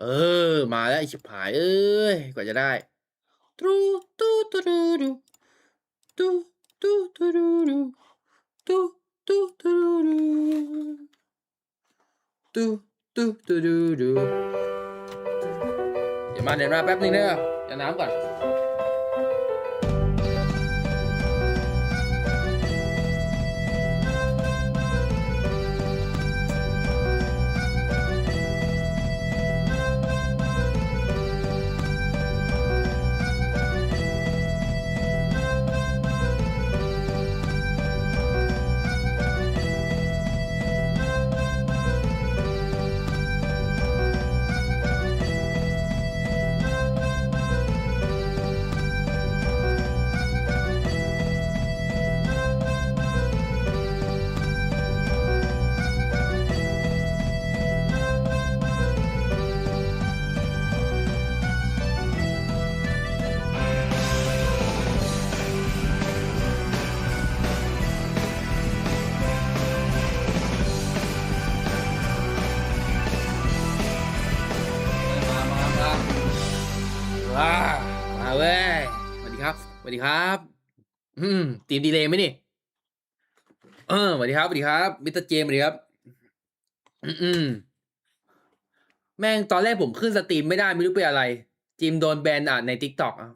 เออ มาแล้วไอชิบหาย เอ้ย กว่าจะได้ตูตูตูดูดูตูตูตูดูดูตูตูตูดูดูตูตูตูดูดูเดี๋ยวมาเดี๋ยวมาแป๊บนึงเด้อเดี๋ยวน้ำก่อน ดีครับ อืมตีมดีเลยไหมนี่ เออสวัสดีครับสวัสดีครับ มิสเตอร์เจมสวัสดีครับ อืมแม่งตอนแรกผมขึ้นสตรีมไม่ได้ไม่รู้เป็นอะไร จิมโดนแบนอะในทิกตอกอะ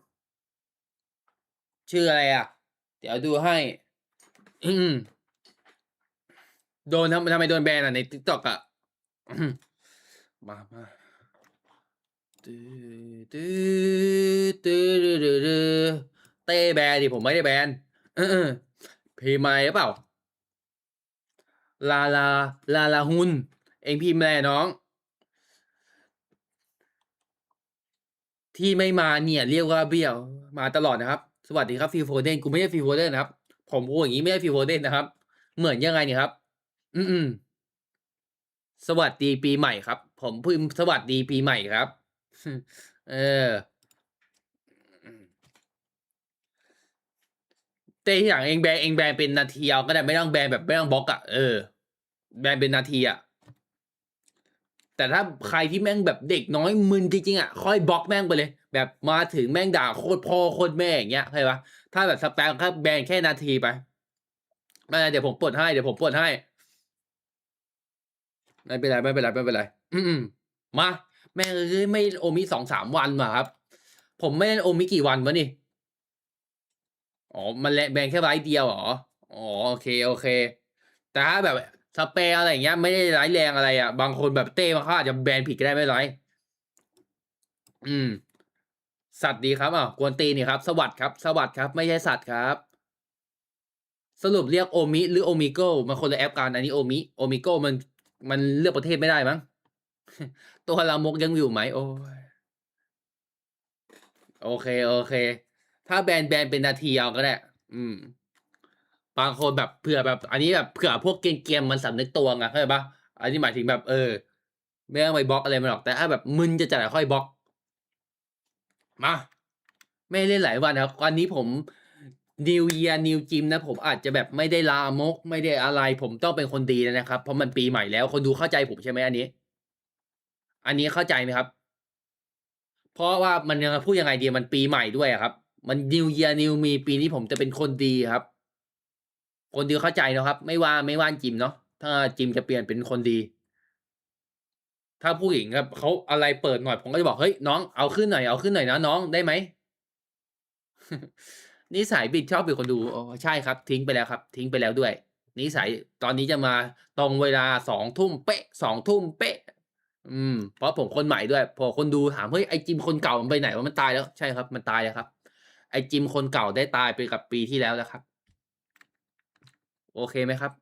ชื่ออะไรอะ เดี๋ยวดูให้ อืมโดนทำทำไมโดนแบนอะในทิกตอกอะมมามาตื้อตื้อตื้อ ตื้อตื้อตื้อเตแบนดิผมไม่ได้แบนเออเพย์ไมล์หรือเปล่า ลาลา ลาลาฮุน เองพิมพ์อะไรน้อง ที่ไม่มาเนี่ยเรียกว่าเบี้ยว มาตลอดนะครับ สวัสดีครับฟิลโฟเดนกูไม่ใช่ฟิลโฟเดนนะครับ ผมพูดอย่างนี้ไม่ใช่ฟิลโฟเดนนะครับ เหมือนยังไงเนี่ยครับ อืมสวัสดีปีใหม่ครับ ผมพิมพ์สวัสดีปีใหม่ครับ เออเต้ ที่อย่างเองแบนเองแบนเป็นนาทีเอาก็ได้ไม่ต้องแบนแบบไม่ต้องบล็อกอะเออ แบนเป็นนาทีอะแต่ถ้าใครที่แม่งแบบเด็กน้อยมึนจริงๆอะค่อยบล็อกแม่งไปเลย แบบมาถึงแม่งด่าโคตรพ่อโคตรแม่อย่างเงี้ยเข้าใจปะถ้าแบบสแปมก็แบนแค่นาทีไปไม่เป็นไรเดี๋ยวผมปลดให้เดี๋ยวผมปลดให้ไม่เป็นไรไม่เป็นไรไม่เป็นไรอืมมา แม่งเอ้ยไม่โอมิสองสามวันมาครับ ผมไม่เล่นโอมิกี่วันวะนี่ อ๋อ มันแบนแค่ไลฟ์เดียวเหรอ อ๋อ โอเค โอเค แต่ถ้าแบบสเปรย์อะไรอย่างเงี้ยไม่ได้ร้ายแรงอะไรอะ บางคนแบบเต้มาเขาอาจจะแบนผิดก็ได้ไม่ร้อยอืม สัตว์ดีครับอะกวนตีนนี่ครับ สวัสดครับ สวัสดครับ ไม่ใช่สัตว์ครับ สรุปเรียกโอมิ หรือโอมิโกมันคนละแอปกันอันนี้โอมิ โอมิโกมัน มันเลือกประเทศไม่ได้มั้ง ตัวลามกยังอยู่ไหมโอ้ยโอเค โอเค ถ้าแบนแบนเป็นนาทีเอาก็ได้ อืม บางคนแบบเผื่อแบบ อันนี้แบบเผื่อพวกเกมๆมันสำนึกตัวไงเข้าใจปะอันนี้หมายถึงแบบ เออ ไม่ต้องไปบล็อกอะไรมันหรอกแต่ถ้าแบบมึนจะจัดค่อยบล็อก มา ไม่เล่นหลายวันครับวันนี้ผม New Year New Gym นะผมอาจจะแบบไม่ได้ลามก ไม่ได้อะไร ผมต้องเป็นคนดีนะครับ เพราะมันปีใหม่แล้ว คนดูเข้าใจผมใช่ไหมอันนี้ อันนี้เข้าใจไหมครับ เพราะว่ามันยังพูดยังไงดีมันปีใหม่ด้วยครับ มัน New Year New Me ปีนี้ผมจะเป็นคนดีครับ คนดีเข้าใจนะครับ ไม่ว่าไม่ว่าจิมเนาะถ้าจิมจะเปลี่ยนเป็นคนดี ถ้าผู้หญิงครับเขาอะไรเปิดหน่อย ผมก็จะบอกเฮ้ยน้องเอาขึ้นหน่อยเอาขึ้นหน่อยนะน้องได้ไหมนิสัยบิดชอบเป็นคนดูอ๋อใช่ครับ ทิ้งไปแล้วครับ ทิ้งไปแล้วด้วยนิสัยตอนนี้จะมาตรงเวลาสองทุ่มเป๊ะสองทุ่มเป๊ะ อืมเพราะผมคนใหม่ด้วย พอคนดูถามเฮ้ยไอจิมคนเก่ามันไปไหนวะมันตายแล้วใช่ครับมันตายแล้วครับ ไอจิมคนเก่าได้ตายไปกับปีที่แล้วแล้วครับ โอเคไหมครับ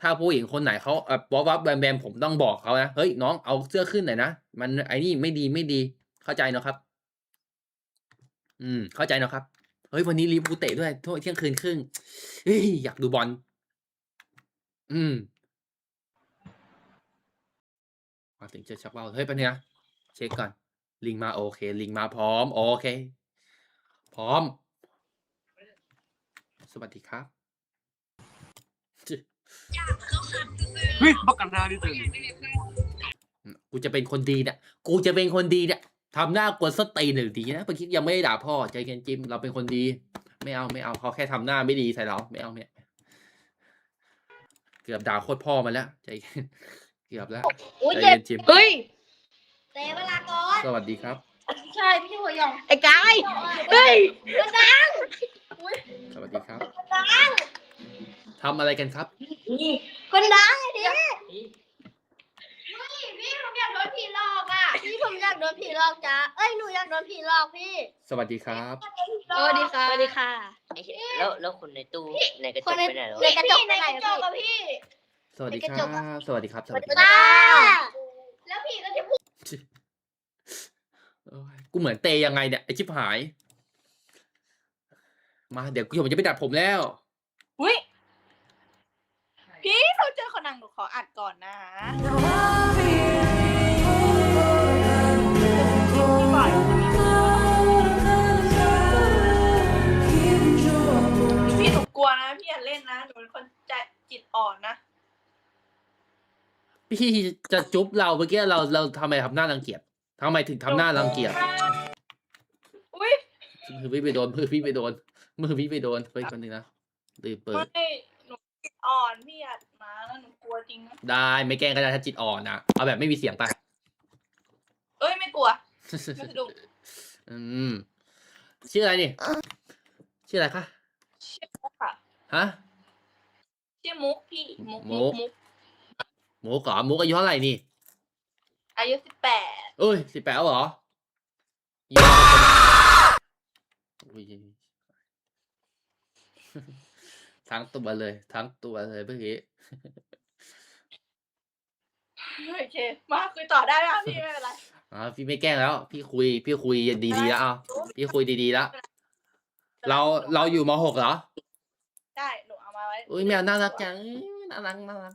ถ้าผู้หญิงคนไหนเขาเออบ๊อบบ๊อบแบมแบมผมต้องบอกเขานะเฮ้ยน้องเอาเสื้อขึ้นหน่อยนะมันไอ้นี่ไม่ดีไม่ดีเข้าใจเนอะครับ อืม เข้าใจเนอะครับเฮ้ยวันนี้ร์พูเตะด้วยโทษเที่ยงคืนครึ่งเฮ้ยอยากดูบอลอืมมาถึงจะชักเบาเฮ้ยปบเนี่ยเช็คก่อน ลิงมาโอเค ลิงมาพร้อม โอเค พร้อม สวัสดีครับเฮ้ยบักกันนาดิเถอะกูจะเป็นคนดีเนี่ยกูจะเป็นคนดีเนี่ยทำหน้ากวนสนตีนหนึ่งทีนะเมื่อกี้ยังไม่ได้ด่าพ่อใจเย็นจิมเราเป็นคนดี ไม่เอาไม่เอาเขาแค่ทำหน้าไม่ดีใส่เราไม่เอาเนี่ยเกือบด่าโคตรพ่อมาแล้วใจเย็นเกือบแล้วอุ้ยใจเจ็บเย็นจิมเฮ้ยเตะเวลาก่อนสวัสดีครับ ใช่พี่หัวหยองไอ้กายเฮ้ยสวัสดีครับทำอะไรกันครับคนดังไอ้ดิพี่ผมอยากโดนผีหลอกอะพี่ผมอยากโดนผีหลอกจ้าเอ้ยหนูอยากโดนผีหลอกพี่สวัสดีครับ สวัสดีค่ะสวัสดีค่ะไอ้เหี้ยแล้วแล้วคนในตู้ในกระจคนกในไปไหนแล้วในกระจกในกระจกอะพี่ สวัสดีในกระคจรักอะบสวัสดีครับ สวัสดีคจ้ารับ แล้วผีก็จะพูดโอ้ย กูเหมือนเตยังไงเนี่ยไอชิบหาย มาเดี๋ยวกูผมจะไปดัดผมแล้ว อุ้ยพี่เราเจอคนนังหนูขออัดก่อนนะพี่หนูกลัวนะพี่อย่าเล่นนะหนูเป็นคนใจจิตอ่อนนะ พี่จะจุ๊บเราเมื่อกี้เราเราทำไมทำหน้ารังเกียจทำไมถึงทำหน้ารังเกียจ มือพี่ไปโดนมือพี่ไปโดนมือพี่ไปโดนไปคนหนึงนะลืมเปิดไม่หนูจิตอ่อนพี่อัดมาแล้วหนูกลัวจริงนะได้ไม่แกล้งก็ได้ถ้าจิตอ่อนนะเอาแบบไม่มีเสียงไปเอ้ยไม่กลัวไม่สะดุ้งอืมชื่ออะไรนี่ชื่ออะไรคะชื่อมุกค่ะฮะชื่อมุกพี่มุกมุมุกกมุกหมูกเหรอหมูกอายุเท่าไหร่นี่อายุสิบแปดเอ้ยสิบแปดเหรอยี่ห้อคน อุ้ยทั้งตัวเลย ทั้งตัวเลยเมื่อกี้โอเค มาคุยต่อได้ไหมคะพี่ไม่เป็นไรอ๋อพี่ไม่แกล้งแล้ว พี่คุย พี่คุยดีๆแล้วเอาพี่คุยดีๆแล้วเราเราอยู่มหกเหรอได้หนูเอามาไว้อุ้ยแมวน่ารักจังน่ารักน่ารัก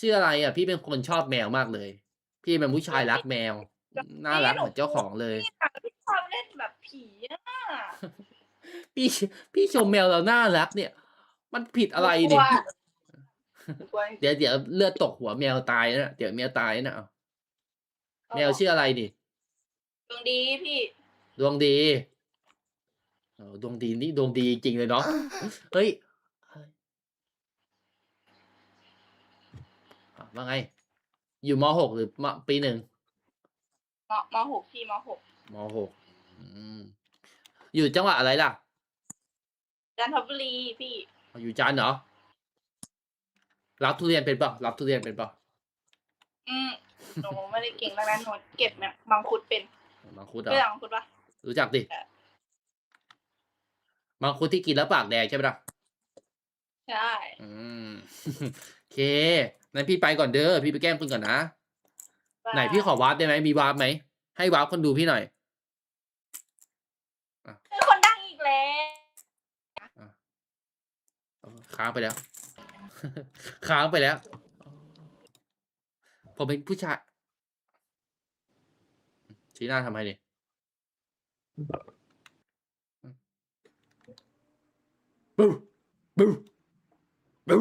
ชื่ออะไรอะ พี่เป็นคนชอบแมวมากเลย พี่เป็นผู้ชายรักแมว น่ารักเหมือนเจ้าของเลย พี่ถามพี่ชอบเล่นแบบผีอะพี่พี่ชมแมวเราน่ารักเนี่ย มันผิดอะไรหนูนี่กลัวหนูกลัวเดี๋ยวเดี๋ยวเลือดตกหัวแมวตายนะเดี๋ยวแมวตายนะเอาแมวชื่ออะไรนี่ดวงดีพี่ดวงดีเออดวงดีนี่ดวงดีจริงเลยเนาะเฮ้ยอะไรอะ ว่าไง อยู่มหกหรือมปีหนึ่งมมหกพี่มหกมหกอืมอยู่จังหวัดอะไรล่ะ จันทบุรีพี่อยู่จันทร์เหรอ รับทุเรียนเป็นเปล่ารับทุเรียนเป็นเปล่าอืมหนูไม่ได้เก่งแล้วนะหนูเก็บเนี่ยมังคุดเป็นมังคุดเหรเรื่อองมังคุดปะรู้จักดิเออมังคุดที่กินแล้วปากแดงใช่ไหมล่ะใช่ อืม โอเค งั้นพี่ไปก่อนเด้อพี่ไปแกล้งคุณก่อนนะไหนพี่ขอวาร์ปได้ไหมมีวาร์ปไหมให้วาร์ปคนดูพี่หน่อยเป็นคนดังอีกแล้วเอาค้างไปแล้ว ค้างไปแล้ว ผมเป็นผู้ชายชี้หน้าทำไมเนี่ยบูบูบูบู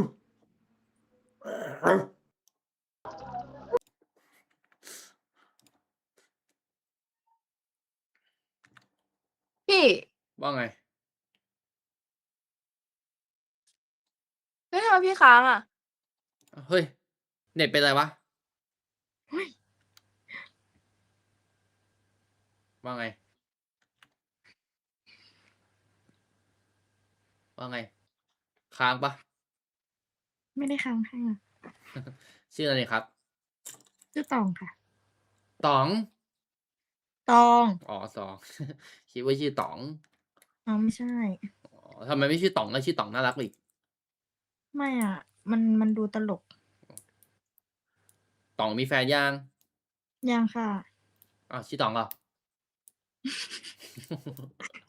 พี่ ว่าไงไม่ทำไมพี่ค้างอะ เฮ้ย เน็ตเป็นไรวะเฮ้ยว่าไง ว่าไง ค้างปะ ไม่ได้ค้างค่ะชื่ออะไรครับ ชื่อตองค่ะต๋อง ตองอ๋อสอง คิดว่าชื่อต๋อง อ๋อไม่ใช่ อ๋อทำไมไม่ชื่อต๋องแล้วชื่อต๋องน่ารักอีก ไม่อะ มันมันดูตลกต๋องมีแฟนยังยังค่ะอ้าวชื่อต๋องเหรอ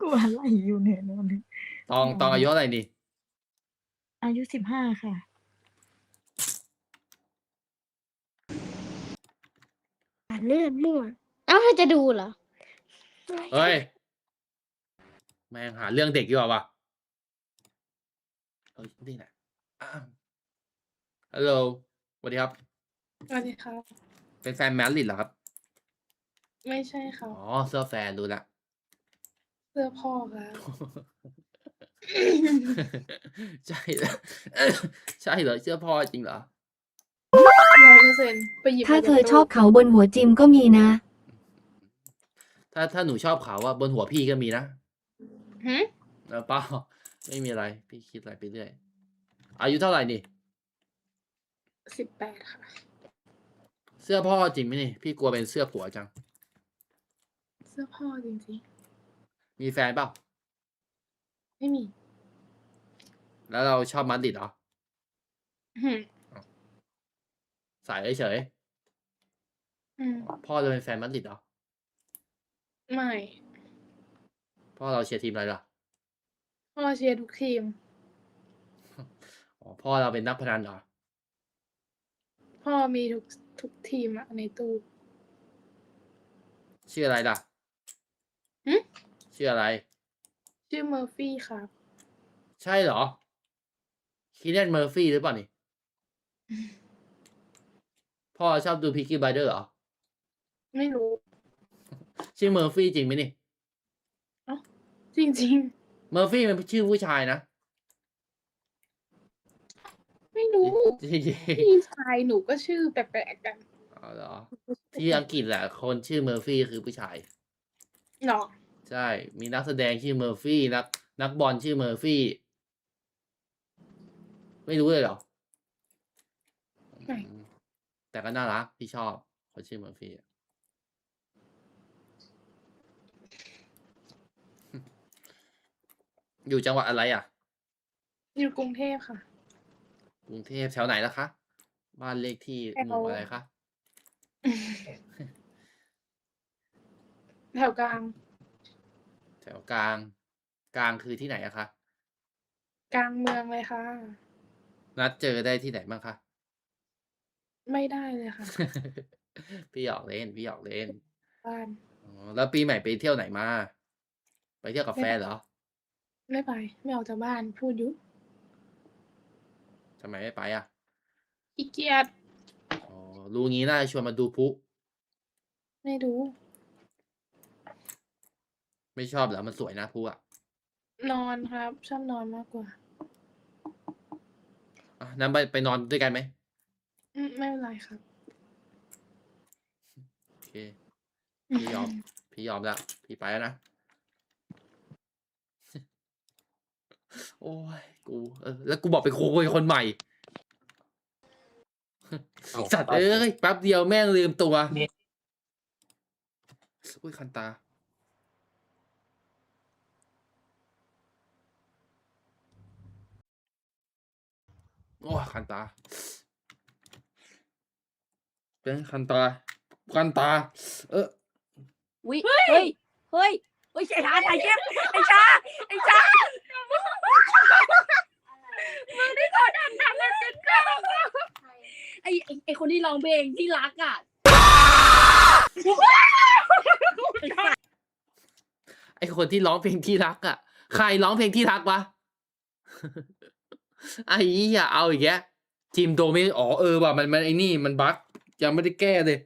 กูอะไรอยู่เนี่ยนนตองตองอายุเท่าไหร่นี่อายุสิบห้าค่ะ เลือดมั่วเอ้าเธอจะดูเหรอเฮ้ย แม่งหาเรื่องเด็กดีกว่าวะเฮ้ยนี่แหละอ้าวฮัลโหลสวัสดีครับ สวัสดีครับ เป็นแฟนแมริดเหรอครับ ไม่ใช่ครัอ๋บ อ เสื้อแฟนรู้ละ เสื้อพ่อครับ ใช่เหรอ ใช่เหรอเสื้อพ่อจริงเหรอ ร้อยเปอร์เซ็นต์ไปหยิบถ้ามาจกเธอชอบตู้เขาบนหัวจิมก็มีนะ ถ้าถ้าหนูชอบเขาว่าบนหัวพี่ก็มีนะหืมเออเปล่าไม่มีอะไร พี่คิดอะไรไปเรื่อย อายุเท่าไหร่นี่ สิบแปดค่ะ เสื้อพ่อจริงไหมนี่ พี่กลัวเป็นเสื้อผัวจัง เสื้อพ่อจริงมีแฟนเปล่า ๆ ไม่มีแล้วเราชอบมาดริดเหรอหืม สายเฉยอืมๆพ่อเราเป็นแฟนมาดริดเหรอ ไม่พ่อเราเชียร์ทีมอะไรล่ะ พ่อเชียร์ทุกทีม อ๋อ พ่อเราเป็นนักพนันเหรอ พ่อมีทุกทุกทีมอะในตู้ ชื่ออะไรล่ะหึ ชื่ออะไร ชื่อเมอร์ฟี่ครับ ใช่เหรอคีเนนเมอร์ฟี่หรือเปล่านี่ พ่อชอบดูพิกกี้ไบเดอร์เหรอ ไม่รู้ ชื่อเมอร์ฟี่จริงไหมนี่ จริง เมอร์ฟี่มันชื่อผู้ชายนะๆ ไม่รู้จริงพี่ชายหนูก็ชื่อแปลกๆกันๆอ๋อเหรอ ที่อังกฤษแหละคนชื่อเมอร์ฟี่คือผู้ชายเนาะใช่ มีนักแสดงชื่อเมอร์ฟี่นักนักบอลชื่อเมอร์ฟี่ ไม่รู้เลยเหรอไม่อืม แต่ก็น่ารักพี่ชอบคนชื่อเมอร์ฟี่อะอยู่จังหวัดอะไรอะ อยู่กรุงเทพค่ะ กรุงเทพแถวไหนล่ะคะ บ้านเลขที่แถวหมู่อะไรคะแถวกลาง แถวกลาง กลางคือที่ไหนอะคะ กลางเมืองเลยค่ะ นัดเจอได้ที่ไหนบ้างคะ ไม่ได้เลยค่ะ พี่หยอกเล่น พี่หยอกเล่น บ้าน อ๋อ แล้วปีใหม่ไปเที่ยวไหนมา ไปเที่ยวกับไม่แฟนเหรอไม่ไป ไม่ออกจากบ้านพูดอยุทำไมไม่ไปอะ ขี้เกียจอ๋อ รู้งี้น่าจะชวนมาดูพลุไม่รู้ ไม่ชอบเหรอ มันสวยนะพลุอะนอนครับ ชอบนอนมากกว่า อะนั้นไปไปนอนด้วยกันไหม อืมไม่เป็นไรครับ โอเค พี่ยอม พี่ยอมแล้ว พี่ไปแล้วนะ โอ้ย กู เออ แล้วกูบอกไปคุยกับคนใหม่สัตว์เอ้ย แป๊บเดียวแม่งลืมตัวอุ้ย คันตา โอ้ยคันตา เป็นคันตา คันตา เออวิเฮ้ย เฮ้ย เฮ้ยไอ้ชาไอ้เจ็บไอ้ชาไอ้ชามึงได้กดอันดับเลยสิเก้าไอ้ไอ้ไอ้คนที่ร้องเพลงที่รักอะไอคนที่ร้องเพลงที่รักอะ ใครร้องเพลงที่รักวะ ไอ้เหี้ยเอาอีกแกทีมโดไม่อ๋อเออว่ะมันมันไอ้นี่มันบั๊ก ยังไม่ได้แก้เลย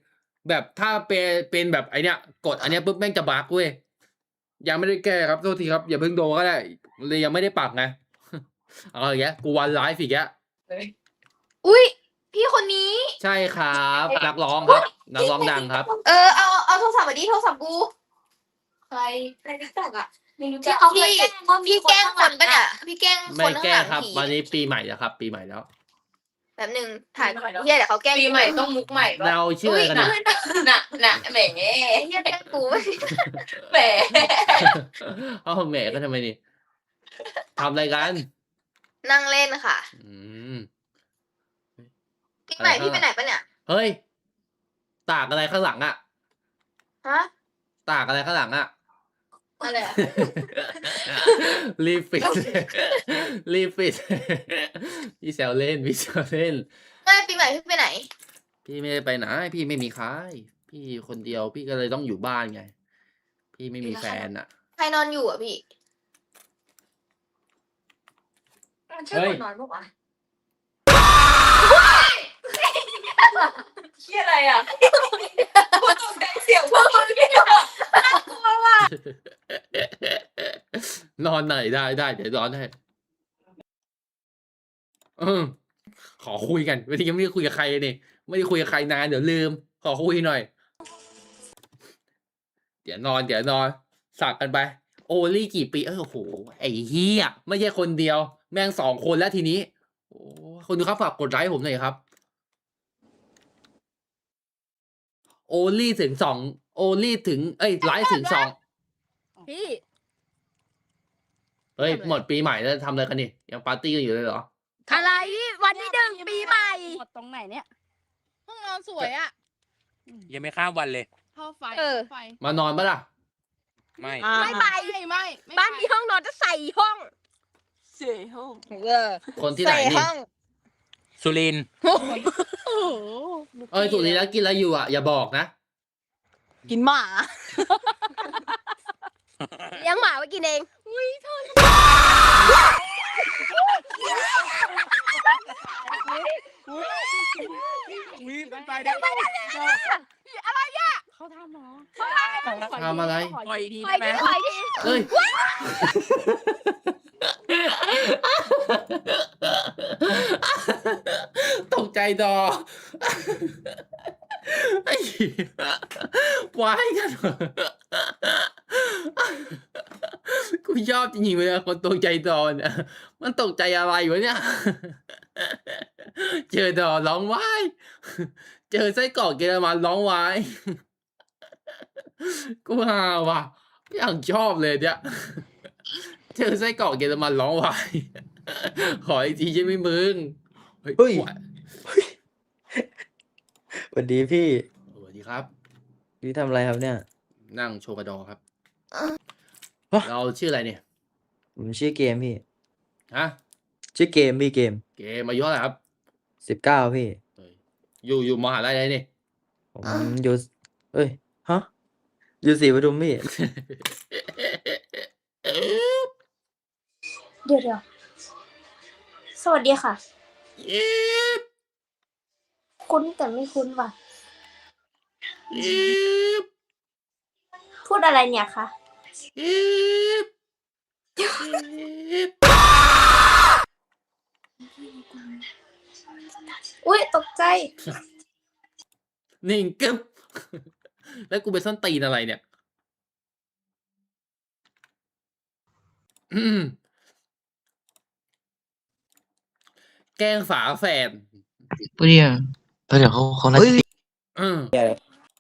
แบบถ้าเป็นเป็นแบบไอเนี้ย กดอันเนี้ยปุ๊บแม่งจะบั๊กเว้ยยังไม่ได้แก้ครับโทษทีครับอย่าเพิ่งโดนก็ได้เลยยังไม่ได้ปักไงเอาอีกแกกูวันไลฟ์อีกแกอุ้ยพี่คนนี้ใช่ครับนักร้องครับนักร้องดังครับ เออเอาเอาโทรศัพท์มาดิโทรศัพท์กูใครในทิกตอกอะไม่รู้จักพี่พี่แกล้งคนปะเนี่ยพี่แกล้งคไม่นข้างแก้หลังครับผีวันนี้ปีใหม่แล้วครับ ปีใหม่แล้ว แบบหนึ่งถ่ายเฮียเดี๋ยวเขาแกล้งปีใหม่ต้องมุกใหม่ป่ะเราเชื่อกันนะนะหนักหนักแหมเฮียแกล้งกูแหมเอาแหมก็ทำไมนี่ทำอะไรกัน นั่งเล่นค่ะอืมพี่ใหม่อะไรพี่ไปข้างหลังไหนปะเนี่ย เฮ้ย ตากอะไรข้างหลังอะฮะ ตากอะไรข้างหลังอะ อะไรอะรีบปิด รีบปิด พี่แซวเล่น พี่แซวเล่น ไม่ปีใหม่พี่ไปไหน พี่ไม่ได้ไปไหน พี่ไม่มีใคร พี่คนเดียว พี่ก็เลยต้องอยู่บ้านไง พี่พี่ไม่มีแฟนอะ ใครนอนอยู่อะพี่มันชื่อเฮ้ยคนนอนปะวะเชี่ยอะไรอะพูดตรงใจเสียงพวกมึงนี่เหรอน อนไหนได้ได้เดี๋ยวนอนให้อขอคุยกันวันนี้ยังไม่ได้คุยกับใครเลยนี่ไม่ได้คุยกับใครนานเดี๋ยวลืม ขอคุยหน่อย เดี๋ยวนอน เดี๋ยวนอนสักกันไป โอลี่กี่ปี เอ้โหไอ้เฮียไม่ใช่คนเดียว แม่งสองคนแล้วทีนี้โอ้คนดูครับฝากกดไลค์ผมหน่อยครับ โอลี่ถึงสองโอลี่ถึง เอ้ยไลค์ถึงสองพี่ เฮ้ยทำอะไรหมดปีใหม่แล้วทำอะไรกันนี่ยังปาร์ตี้กันอยู่เลยเหรอ อะไรวันที่หนึ่งปีใหม่ หมดตรงไหนเนี่ย ห้องนอนสวยอะยังไม่ข้ามวันเลย ท่อไฟเออไฟมานอนปะล่ะ ไม่ไม่ไป ไม่ไม่ไม่บ้านมีห้องนอนจะใส่ห้องเสียห้องเออคนที่ไหนนี่สุรินทร์โอ้โหเอ้ยสุดนี้แล้วกินอะไรอยู่อะ อย่าบอกนะ กินหมา เลี้ยงหมาไว้กินเอง มีมันไปได้เขาทำหรอทำอะไร ปล่อยทีได้ไหมดิไปดิเอ้ย ตกใจดอไอ้เหี้ยวายกันเหรอกูชอบ จริงๆเลยคนตกใจดอเนี่ยมันตกใจอะไรวะเนี่ย เจอดอร้องวายเจอไส้กรอกเยอรมันร้องวายกูฮาว่ะอย่างชอบเลยเนี่ยเจอไส้กรอกเยอรมันร้องวายขออีกทีใช่ไหมมึงเฮ้ยไหวสวัสดีพี่สวัสดีครับ พี่ทำอะไรครับเนี่ย นั่งโชว์กระดอครับฮะเราชื่ออะไรเนี่ย ผมชื่อเกมพี่ ฮะ ชื่อเกมพี่เกมเกมอายุเท่าไหร่ครับ สิบเก้าพี่เฮ้ยอยู่อยู่มหาลัยอะไรนี่ ผมอยู่เอ้ยฮะอยู่ศรีปทุมพี่ เดี๋ยวเดี๋ยวสวัสดีค่ะ คุ้นแต่ไม่คุ้นว่ะ พูดอะไรเนี่ยคะ อุ้ยตกใจ นิ่งกึ๊บ แล้วกูไปส้นตีนอะไรเนี่ย อืมแกล้งฝาแฝด 不对呀，他俩好好来。 อืม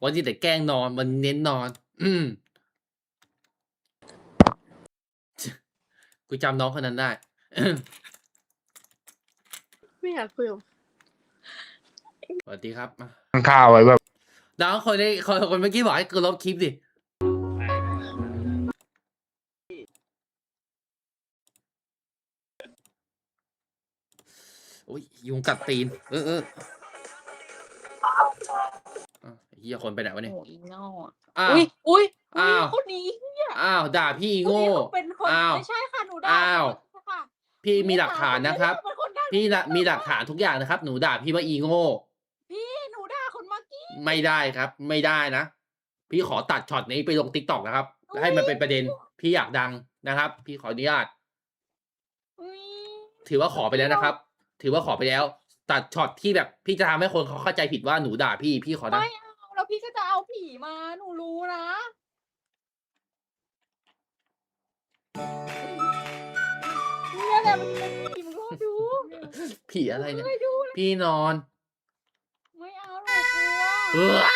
วันนี้แต่แกล้งนอนมันเน้นนอน อืม กูจำน้องคนนั้นได้ ไม่อยากคุยกับสวัสดีครับมาข้าวไว้แบบ น้องคนนี้คนคนเมื่อกี้บอกให้กูลบคลิปดิ โอ้ยยุงกัดตีน เออเอออ้าว เฮียคนไปไหนวะเนี่ยโอ้ยเงาอะอ้าว อุ้ยอุ้ยอ้าวคนนี้อ้าวด่าพี่โง่เป็นคนอ้าวไม่ใช่ค่ะหนูด่าอ้าวค่ะพี่มีหลักฐานนะครับเป็นคนด่าพี่ละมีหลักฐานทุกอย่างนะครับ หนูด่าพี่ว่าอีโง่ พี่หนูด่าคนเมื่อกี้ ไม่ได้ครับ ไม่ได้นะ พี่ขอตัดช็อตนี้ไปลงติ๊กต็อกนะครับให้มันเป็นประเด็น พี่อยากดังนะครับ พี่ขออนุญาต อุ๊ยถือว่าขอไปแล้วนะครับ ถือว่าขอไปแล้ว ตัดช็อตที่แบบพี่จะทำให้คนเขาเข้าใจผิดว่าหนูด่าพี่ พี่ขอนะ ไม่เอาแล้ว พี่ก็จะเอาผีมาหนูรู้นะเนี่ยแหละมันเป็นผีมึงก็ดูผีอะไรเนี่ย ไม่ดูพี่นอน ไม่เอาหนูกลัว เออ